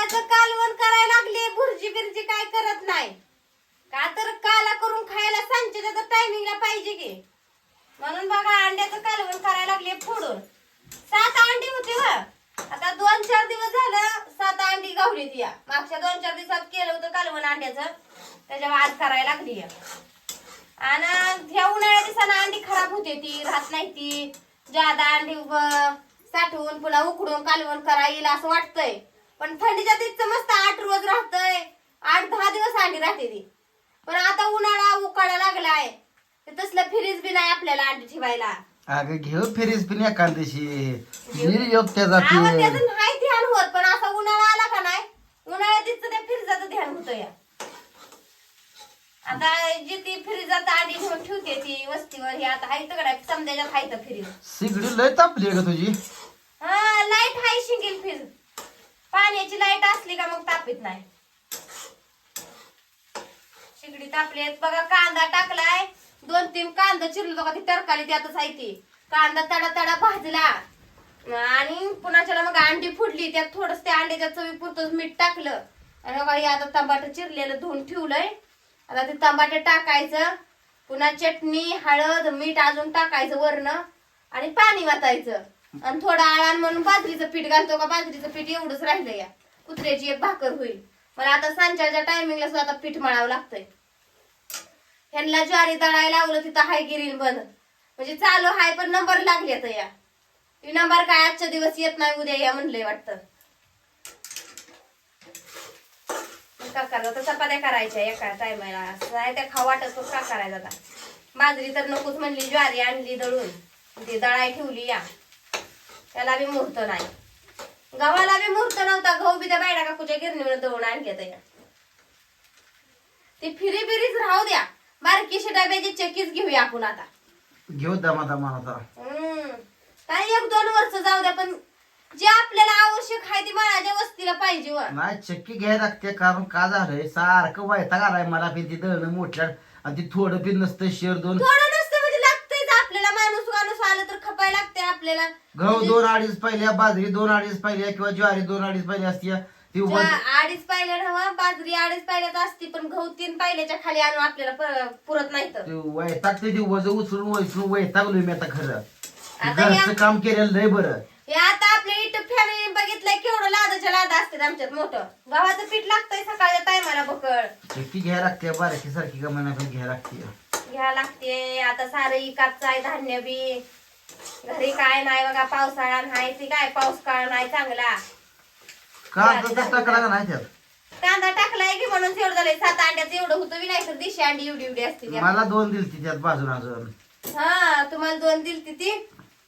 अंड्याचं कालवण करायला लागले भुर्जी बिर्जी काय करत नाही. का तर काला करून खायला सांचे त्याचं टायमिंगला पाहिजे की. म्हणून बघा अंड्याचं कालवण करायला लागले फोडून सात अंडी होती व. आता दोन चार दिवस झालं सात अंडी गावली ती या. मागच्या दोन चार दिवसात केलं होतं कालवण अंड्याचं. त्याच्यावर आज करायला लागली आणि ह्या उन्हाळ्या दिवसानं अंडी खराब होते ती राहत नाही ती. जादा अंडी साठवून पुन्हा उकडून कालवण करा येईल असं वाटतंय. पण थंडीच्या तिथं मस्त आठ रोज राहतंय. आठ दहा दिवस अंडी राहते ती. पण आता उन्हाळा उकाळा लागलाय. ते तसलं फ्रीज बी नाही आपल्याला अंडी ठेवायला. अगं घेऊ फेरीस पण आवाज ते त्याचं नाही ध्यान होत पण असा उन्हाळा आला का नाही उन्हाळ्यात तिथं त्या फ्रीजाचं ध्यान होतं या. आता जी ती फ्रीजात अंडी घेऊन ठेवते ती वस्तीवर हे आता हाय तगडा समजायच्यात हाय तर फ्रीज सिगडी लय तापली ग तुझी. हा लाइट हाय शिंगेल फ्रीज पाण्याची लाइट असली का मग तापीत नाही. शिगडी तापली आहेत. बघा कांदा टाकलाय. दोन तीन कांदा चिरलो का ती तरकारी त्यातच आहे ती. कांदा तडा तडा भाजला. आणि पुन्हा मग अंडी फुडली त्यात थोडस त्या अंड्याच्या चवी पुरतच मीठ टाकलं. आणि बघा हे आता टमाटर चिरलेलं धुवून ठेवलंय. आता ते टमाटे टाकायचं. पुन्हा चटणी हळद मीठ अजून टाकायचं वरण आणि पाणी वाचायचं आणि थोडं आळान म्हणून बाजरीचं पीठ घालतो का बाजरीचं पीठ एवढंच राहिलं या. कुत्र्याची एक भाकर होईल. मला आता सांच्याच्या टायमिंगला सुद्धा आता पीठ मळावं लागतंय. ह्यांना ज्वारी दळायला लावलं तिथं हाय गिरीन बन म्हणजे चालू हाय पण नंबर लागले तर या. नंबर काय आजच्या दिवस येत नाही उद्या या म्हणलंय वाटतं. काका तर चपात्या करायच्या एका टायमाला नाही त्या खा वाटत का करायचा आता बाजरी तर नकोच म्हणली ज्वारी आणली दळून. ती दळाय ठेवली या. त्याला बी मुहूर्त नाही. गव्हाला बी मुहूर्त नव्हता. गहू बी त्या बायडा काकूच्या गिरणीवर दळून आणले त्या. ती फिरी बिरीच राहू द्या. बारकीशी डब्याची चक्कीच घेऊया आपण आता. घेऊ दमा दमा आता हम्म. काय एक दोन वर्ष जाऊ द्या पण जे आपल्याला आवश्यक आहे ती बाळाच्या वस्तीला पाहिजे नाही चक्की घ्यायला लागते कारण का झालंय? सारखं वैताग आलाय मला पण ती दळणं मोठ्या आणि ती थोडं पिन नसतं शेर दोन थोडं नसतं म्हणजे लागतंयच आपल्याला माणूस माणूस आलं तर खपाय लागते आपल्याला. गहू दोन अडीच पहिल्या बाजरी दोन अडीच पहिल्या किंवा ज्वारी दोन अडीच पहिल्या असते ती अडीच पायल्या नव्हा बाजरी अडीच पायल्यात असती पण गहू तीन पायल्याच्या खाली आणून आपल्याला प- पुरत नाही तर ते वैतागते ती वज उचलून उचलून वैतागलोय मी आता खरं. आता या- घरचं काम केलेलं लय बरं. हे आता आपल्या इथं फॅमिली बघितलंय केवढं लादाच्या लादा असतात आमच्यात मोठं. गव्हाचं पीठ लागतंय सकाळच्या टायमाला बकळ चक्की घ्यायला लागते बारकी सारखी का म्हणा घ्यायला लागते घ्या लागते आता सारं इकाच आहे धान्य बी. घरी काय नाही बघा पावसाळा नाही. ती काय पाऊस काळ नाही चांगला. का तर टाकला का नाही त्यात? कांदा टाकलाय की म्हणून तेवढं झालंय. सात अंड्याचं एवढं होतं बी नाही तर दिशी अंडी एवढी एवढी असते. मला दोन दिलती त्यात बाजून अजून. हा तुम्हाला दोन दिलती ती.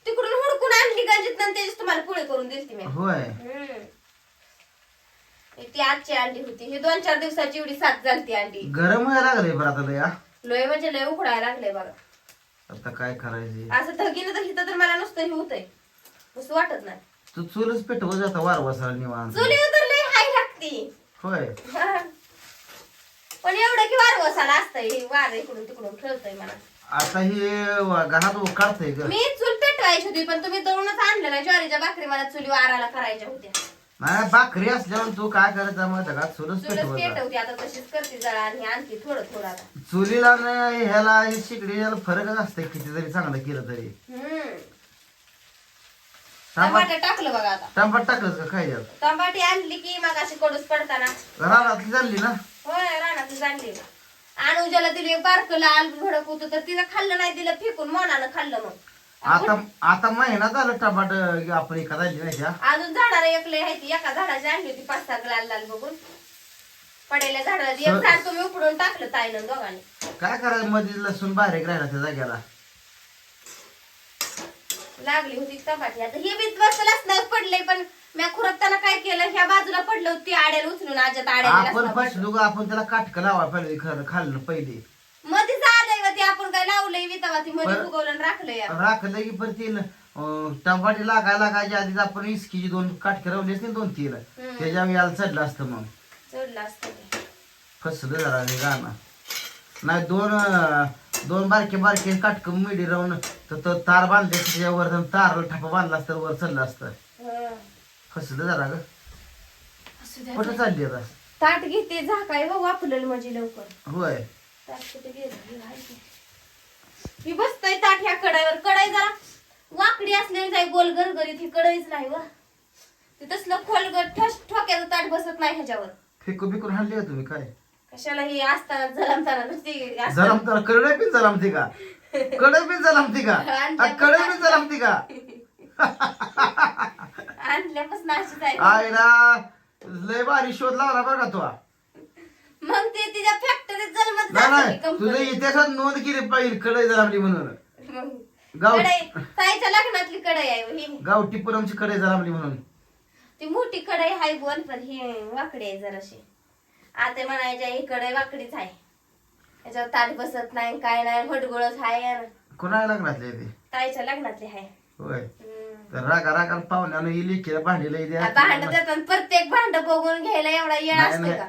तिकडून हुडकून आणली गंजीत त्याची तुम्हाला पोळी करून दिलती मी. होय. हम्म. ती आजची अंडी होती. ही दोन चार दिवसाची एवढी सात झालती अंडी. गरम व्हायला लागले बरं आता लय. लोय म्हणजे लय उकडायला लागले बघा. आता काय करायचे? असं धगीनं तर हिथं तर मला नुसतं हे होतंय. नुसतं वाटत नाही. तू चुलच पेटवत जाता वार बसायला निवांत. चुलीवर तर लय हाय लागती. होय. पण एवढं की वार वसाला असतंय. हे वार इकडून तिकडून खेळतय मला. आता हे घरात काढतंय ग. मी चूल पेटवायची होती पण तुम्ही दळूनच आणलं ना ज्वारीच्या भाकरी मला चुली वाराला करायच्या होत्या. नाही भाकरी असल्यावर तू काय करायचं माहिती का चुलच चुलच पेटवत जा. पेटवती आता तशीच करते जरा आणि आणखी थोडं थोडं आता. चुलीला आणि ह्याला हे शिकडी ह्याला फरकच असते किती जरी चांगलं केलं तरी. हम्म. टमाट टमाटर टाकलं बघा आता. टमाट टाकलंच का? काय टमाटी आणली की मग अशी कडूस पडताना. रानातली चालली ना? होय रानातच आणली. अनुजाला दिली एक बारकं लाल भडक होतं तर तिनं खाल्लं नाही दिलं फेकून मनानं खाल्लं मग. आता आता महिना झालं टमाट आपण एका झाली नाही अजून झाडाला एकले आहे ती एका झाडाची आणली होती पाच सात लाल लाल बघून. पडेल्या झाडाला एक झाड तुम्ही उपडून टाकलं ताईनं दोघांनी. काय करायचं मध्ये लसूण बारीक राहिला त्या जाग्याला लागली होती टमाटी. आता हे बी नाही पडले पण मी खुरपताना काय केलं ह्या बाजूला पडलं होती ती आड्याला उचलून आज्यात आपण आड्याला फसलो का आपण त्याला काटकं लावा पाहिजे खरं खाल्लं पहिले मध्ये झालंय व ते आपण काय लावलंय वितावा ती मध्ये बरं. उगवलं आणि राखलं या राखलं की परत टमाटे लागायला लागायच्या आधीच आपण इस्कीची दोन काटके रवलेच नाही दोन तीन. त्याच्या याला चढलं असतं मग चढलं असतं ते. फसलं जरा हे गाणं नाही दोन अं, दोन बारके बारके काटक मिडी राहून तर तो तार बांधले त्याच्यावर तारला ठपा बांधला असतं वर चढलं असतं हं. फसलं जरा ग असू द्या. कुठं चालली आता ताट घेते झाकाय व वापरलेलं म्हणजे लवकर होय ताट कुठे गेलं? हे आहे की. मी बसतोय ताट ह्या कडाईवर. कढाई जरा वाकडी असल्याने जाय गोल गरगरीत ही कढईच नाही व. ते तसलं खोलगट ठस ठोक्याचं ताट बसत नाही ह्याच्यावर. फेकू बिकून हाणली का तुम्ही? काय? कशाला ही असताना जलमताना नुसती असताना- जलम तर कडे पिन जलमती का? कडे पिन जलमती का? कडे पिन जलमती का? आणल्यापासून अशीच आहे. आईला लय भारी शोध लावला बरं का तुला मग ते तिच्या फॅक्टरीत जन्मत नाही नाही. इतिहासात नोंद केली पाहिजे कडे जलमली म्हणून. गाव ताईच्या लग्नातली कढई आहे हो. ही गावठी पुरमची कडे जलमली म्हणून. ती मोठी कढई आहे बोल पण ही वाकडी आहे जराशी. आता म्हणायच्या ही कढई वाकडीच आहे. त्याच्यावर ताट बसत नाही काय नाही हडगुळच आहे. कोणाला ते? ताईच्या लग्नातली आहे. होय. तर रागा रागा पाहुण्यानं इली केलं भांडी लई द्या. भांड देतात प्रत्येक भांड बघून घ्यायला एवढा येळ असतो का?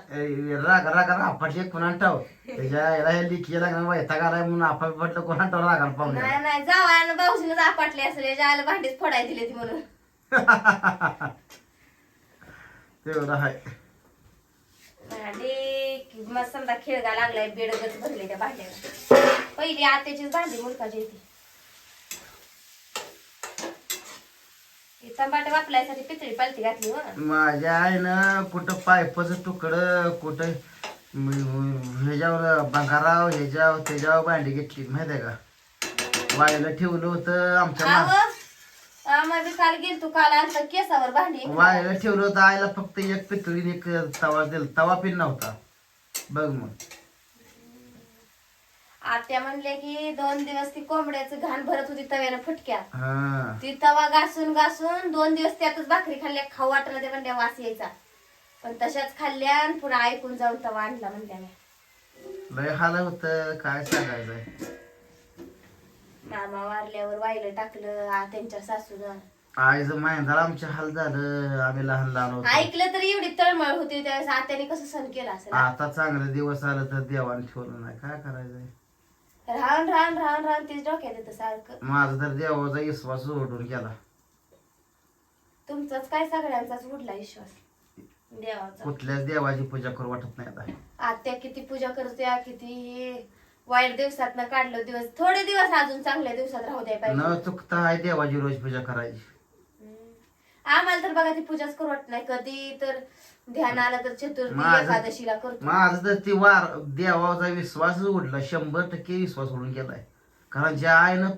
रागा रागा रापाटले कोणा टाव त्याच्या याला हे लिखी लागणार वैताग आलाय म्हणून आपा पटलं कोणा टाव रागा पाहुण्या नाही नाही. जावयानं भाऊजीनं आपटले असेल याच्या आईला भांडीच फोडाय दिली ती म्हणून. तेवढं आहे भांडी की मग समजा खेळगा लागलाय बेडगच भरले त्या भांड्याला. पहिली आत्याचीच भांडी मुलकाची होती. टमाटे वापरायसाठी पितळी पालती घातली हो माझ्या आईनं कुठं पायपचं तुकडं कुठं ह्याच्यावर बंगाराव ह्याच्यावर त्याच्यावर भांडी घेतली माहितीये का? वायला ठेवलं होतं आमच्या मा- आम्हा काल गेलतो काल आणलं केसावर भांडी वायला ठेवलं होतं आईला फक्त एक पितळी एक तवा दिला तवा पिन नव्हता. बघ मग. आत्या म्हणले की दोन दिवस ती कोंबड्याचं घाण भरत होती तव्यानं फटक्या हा. ती तवा घासून घासून दोन दिवस त्यातच भाकरी खाल्ल्या खाऊ वाटलं ते म्हणल्या वास यायचा. पण तशाच खाल्ल्या आणि पुन्हा ऐकून जाऊन तवा आणला म्हणल्या मी. लय हाल होत काय सांगायचंय? मामा वारल्यावर वाहिलं टाकलं आ, त्यांच्या सासूनं. आईचं माहिंदाला आमचे हाल झालं आम्ही लहान लहान होतो. ऐकलं तरी एवढी तळमळ होती त्यावेळेस आत्याने कसं सण केला असेल? आता चांगलं दिवस आलं तर देवाने ठेवलं नाही काय करायचंय? राहून राहून राहून राहून तेच डोक्यात येतं सारखं. माझा तर देवाचा विश्वास सोडून गेला तुमचाच काय सगळ्यांचाच उडला विश्वास? देवाचा. कुठल्याच देवाची पूजा करू वाटत नाही आता. आत्या किती पूजा करत्या किती वाईट दिवसात काढलं दिवस. थोडे दिवस अजून चांगल्या दिवसात राहू द्या पाहिजे. न चुकता आहे देवाची रोज पूजा करायची. आम्हाला तर बघा ती पूजाच करू वाटत नाही. कधी तर ध्यान आलं तर चतुर्थी माझं- एकादशीला करतो. माझं तर ती वार देवाचा विश्वास उडला. शंभर टक्के विश्वास उडून गेलाय. कारण ज्या आईनं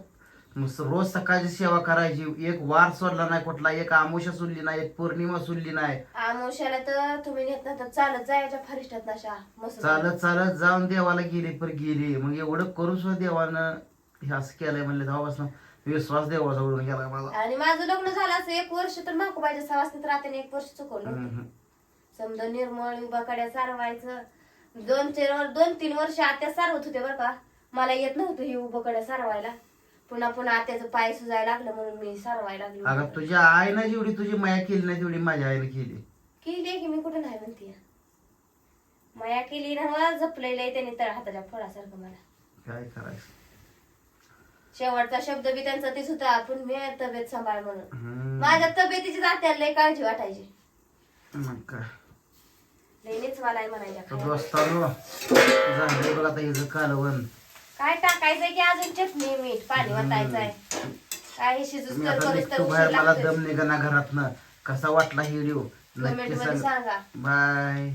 नुसतं रोज सकाळची सेवा करायची. एक वार सोडला नाही कुठला एक आमुषा सोडली नाही एक पौर्णिमा सोडली नाही. आमोशाला तर तुम्ही नेत ना तर चालत जायच्या फरिष्टात नशा. मस्त. चालत चालत जाऊन देवाला गेली पर गेली. मग एवढं करून सुद्धा देवानं हे असं केलंय म्हणले तेव्हापासून विश्वास देवाचा उडून गेला माझा आणि माझं लग्न झालं असं एक वर्ष तर मागू पाहिजे सवासनीत राहते एक वर्ष चुकवलं हम्म. समजा निर्मळ उभा कड्या सारवायचं. दोन चार दोन तीन वर्ष आत्या सारवत होते बरं का. मला येत नव्हतं ही उभं कड्या सारवायला. पुन्हा पुन्हा आत्याचं पाय सुजायला लागलं म्हणून मी सारवायला अगं लागली तुझ्या आईनं जेवढी तुझी माया केली नाही तेवढी माझ्या आईने केली. केली की मी कुठं नाही म्हणते? माया केली ना मला जपलेलं आहे त्यांनी तळ हाताच्या फळासारखं मला. काय करायचं? शेवटचा शब्द बी त्यांचा तीच होता आपण मी तब्येत सांभाळ म्हणून. हम्म. माझ्या तब्येतीची जात्याला लय काळजी वाटायची. मग काय? लईनीच मला आहे म्हणायच्या तर खायला. दोस्तानो झालंय बघ आता हिचं कालवण. काय टाकायचंय की अजून चटणी मीठ पाणी वाटायचंय काय शिजूस मी तर आता करूस तर निघतो बाहेर उशीर मला लागतोय. दम निघा घरातनं. कसा वाटला व्हिडिओ? कमेंट नक्की मध्ये सांगा. सांगा. बाय.